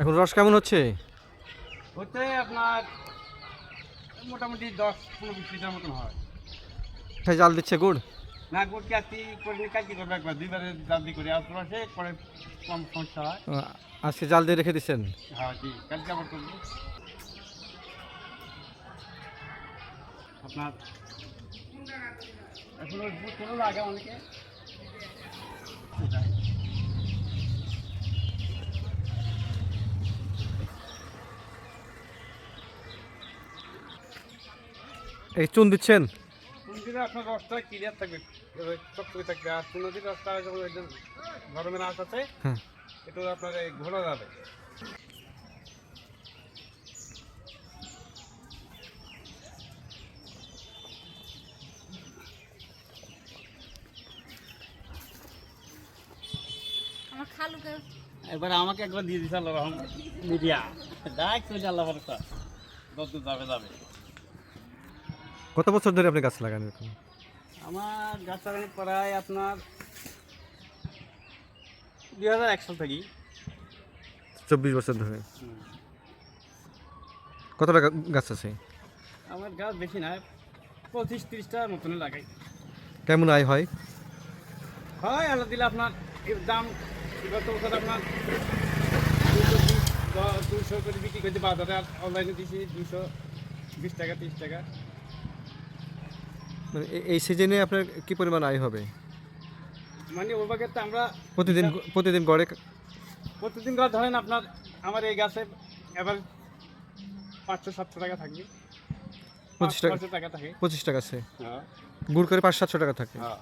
এখন রস কেমন হচ্ছে? হচ্ছে আপনার মোটামুটি দশ পনেরো বিশ লিটার মতন হয়। কোথায় জাল দিচ্ছে গুড়? না গুড় কাটি করে কাটি করবে একবার? দুইবারে দাবি করে আর পরে সে পরে কম সমস্যা হয়। আজকে জাল দিয়ে রেখে দিচ্ছেন? হ্যাঁ জি কালকে আবার করব। আপনার এখন কোনো লাগে অনেকে? এই চুন দিচ্ছেন? আপনার রসটা ক্লিয়ার থাকবে। এবার চকচকে থাকবে। আর কোনো দিন রসটা যখন একদম গরমের আঁচ আছে হ্যাঁ। এটা আপনার এই ঘোরা যাবে। আমার আমাকে একবার দিয়ে দিছে আল্লাহ রহম। মিডিয়া দেখ তুই আল্লাহ ভরসা। যাবে যাবে। কত বছর ধরে আপনি গাছ লাগান এরকম? আমার গাছ লাগানো প্রায় আপনার দুই হাজার এক সাল থেকেই। চব্বিশ বছর ধরে। কত টাকা গাছ আছে? আমার গাছ বেশি না পঁচিশ তিরিশটার মতন লাগাই। কেমন আয় হয়? হয় আল্লাহ দিলে আপনার এর দাম গত বছর আপনার দুশো করে বিক্রি করতে বাজারে আর অনলাইনে দিয়েছি দুশো বিশ টাকা তিরিশ টাকা। মানে এ- এই সিজনে আপনার কি পরিমাণ আয় হবে? মানে বাগের তো আমরা প্রতিদিন প্রতিদিন গড়ে প্রতিদিন গড়ে ধরেন আপনার আমার এই গাছে এবার পাঁচশো সাতশো টাকা থাকবে পঁচিশ টাকা পাঁচশো টাকা থাকে। পঁচিশ টাকা আছে। হ্যাঁ। গুড় করে পাঁচ সাতশো টাকা থাকে। হ্যাঁ।